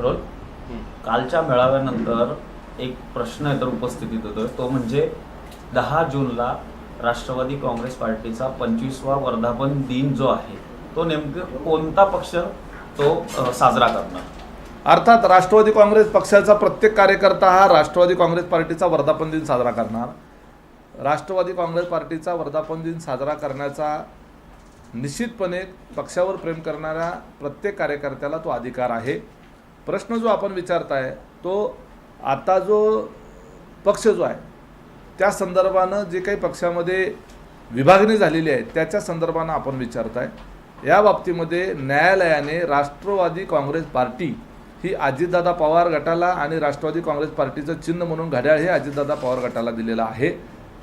Role कालच्या मेळाव्यानंतर एक प्रश्न तर उपस्थितीत होतो तो म्हणजे दहा जूनला राष्ट्रवादी काँग्रेस पार्टीचा पंचवीसवा वर्धापन दिन जो आहे तो नेमकं कोणता पक्ष तो साजरा करणार? अर्थात राष्ट्रवादी काँग्रेस पक्षाचा प्रत्येक कार्यकर्ता हा राष्ट्रवादी काँग्रेस पार्टीचा वर्धापन दिन साजरा करणार. राष्ट्रवादी काँग्रेस पार्टीचा वर्धापन दिन साजरा करण्याचा निश्चितपणे पक्षावर प्रेम करणाऱ्या प्रत्येक कार्यकर्त्याला तो अधिकार आहे. प्रश्न जो आपण विचारताय तो आता जो पक्ष जो आहे त्या संदर्भानं जे काही पक्षामध्ये विभागणी झालेली आहे त्याच्या संदर्भानं आपण विचारताय. या बाबतीमध्ये न्यायालयाने राष्ट्रवादी काँग्रेस पार्टी ही अजितदादा पवार गटाला आणि राष्ट्रवादी काँग्रेस पार्टीचं चिन्ह म्हणून घड्याळ हे अजितदादा पवार गटाला दिलेलं आहे.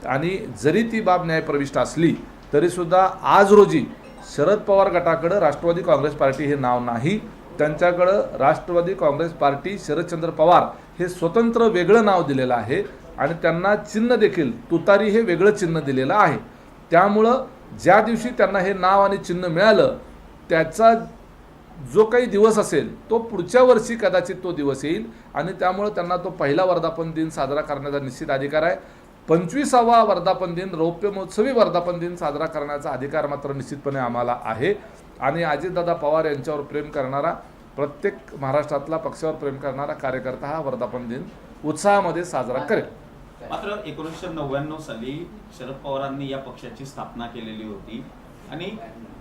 आणि जरी ती बाब न्यायप्रविष्ट असली तरीसुद्धा आज रोजी शरद पवार गटाकडं राष्ट्रवादी काँग्रेस पार्टी हे नाव नाही. त्यांच्याकडं राष्ट्रवादी काँग्रेस पार्टी शरदचंद्र पवार हे स्वतंत्र वेगळं नाव दिलेलं आहे आणि त्यांना चिन्ह देखील तुतारी हे वेगळं चिन्ह दिलेलं आहे. त्यामुळं ज्या दिवशी त्यांना हे नाव आणि चिन्ह मिळालं त्याचा जो काही दिवस असेल तो पुढच्या वर्षी कदाचित तो दिवस येईल आणि त्यामुळं त्यांना तो पहिला वर्धापन दिन साजरा करण्याचा निश्चित अधिकार आहे. पंचवीसावा वर्धापन दिन रौप्य महोत्सवी वर्धापन दिन साजरा करण्याचा अधिकार मात्र निश्चितपणे आम्हाला आहे. आणि अजितदादा पवार यांच्यावर प्रेम करणारा प्रत्येक महाराष्ट्रातला पक्षावर प्रेम करणारा कार्यकर्ता हा वर्धापन दिन उत्साहामध्ये साजरा करेल. मात्र एकोणीसशे नव्याण्णव साली शरद पवारांनी या पक्षाची स्थापना केलेली होती. आणि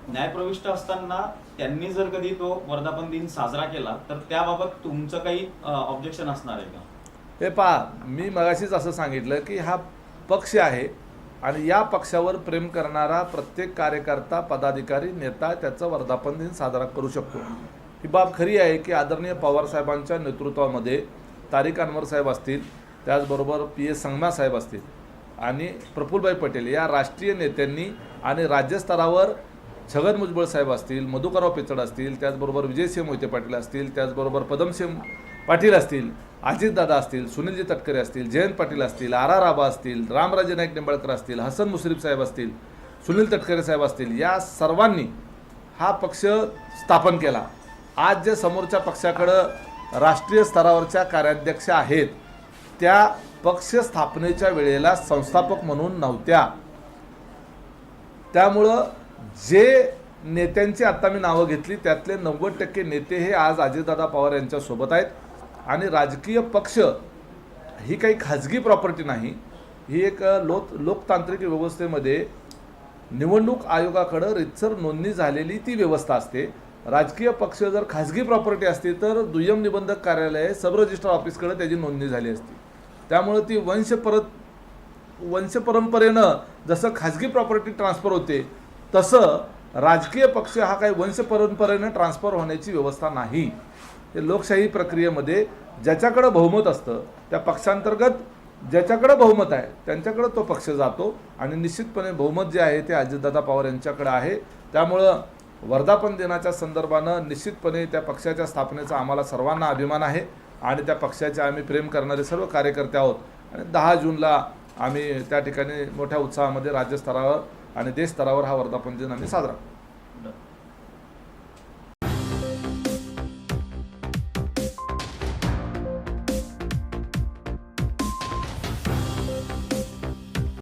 न्यायप्रविष्ट असताना त्यांनी जर कधी तो वर्धापन दिन साजरा केला तर त्याबाबत तुमचं काही ऑब्जेक्शन असणार आहे का? हे पहा मी मगाशीच असं सांगितलं की हा पक्ष आहे आणि या पक्षावर प्रेम करणारा प्रत्येक कार्यकर्ता पदाधिकारी नेता त्याचं वर्धापन दिन साजरा करू शकतो. ही बाब खरी आहे की आदरणीय पवारसाहेबांच्या नेतृत्वामध्ये तारिक अनवर साहेब असतील त्याचबरोबर पी एस संगमा साहेब असतील आणि प्रफुल्लभाई पटेल या राष्ट्रीय नेत्यांनी आणि राज्यस्तरावर छगन भुजबळ साहेब असतील मधुकरराव पिचड असतील त्याचबरोबर विजयसिंह मोहिते पाटील असतील त्याचबरोबर पदमसिंह पाटील असतील अजितदादा असतील सुनीलजी तटकरे असतील जयंत पाटील असतील आर आर आबा असतील रामराजे नाईक निंबाळकर असतील हसन मुश्रीफ साहेब असतील सुनील तटकरे साहेब असतील या सर्वांनी हा पक्ष स्थापन केला. आज जे समोरच्या पक्षाकडं राष्ट्रीय स्तरावरच्या कार्याध्यक्ष आहेत त्या पक्ष स्थापनेच्या वेळेला संस्थापक म्हणून नव्हत्या. त्यामुळं जे नेत्यांची आत्ता मी नावं घेतली त्यातले नव्वद टक्के नेते हे आज अजितदादा पवार यांच्यासोबत आहेत. आणि राजकीय पक्ष ही काही खाजगी प्रॉपर्टी नाही ही एक लोक लोकतांत्रिक व्यवस्थेमध्ये निवडणूक आयोगाकडं रितसर नोंदणी झालेली ती व्यवस्था असते. राजकीय पक्ष जर खाजगी प्रॉपर्टी असती तर दुय्यम निबंधक कार्यालय सब रजिस्टर ऑफिसकडे त्याची नोंदणी झाली असती. त्यामुळं ती वंश परत वंशपरंपरेनं जसं खाजगी प्रॉपर्टी ट्रान्सफर होते तसं राजकीय पक्ष हा काही वंशपरंपरेनं ट्रान्सफर होण्याची व्यवस्था नाही. हे लोकशाही प्रक्रियेमध्ये ज्याच्याकडं बहुमत असतं त्या पक्षांतर्गत ज्याच्याकडं बहुमत आहे त्यांच्याकडं तो पक्ष जातो. आणि निश्चितपणे बहुमत जे आहे ते अजितदादा पवार यांच्याकडं आहे. त्यामुळं वर्धापन दिनाच्या संदर्भानं निश्चितपणे त्या पक्षाच्या स्थापनेचा आम्हाला सर्वांना अभिमान आहे आणि त्या पक्षाचे आम्ही प्रेम करणारे सर्व कार्यकर्ते आहोत. आणि दहा जूनला आम्ही त्या ठिकाणी मोठ्या उत्साहामध्ये राज्यस्तरावर आणि देशस्तरावर हा वर्धापन दिन आम्ही साजरा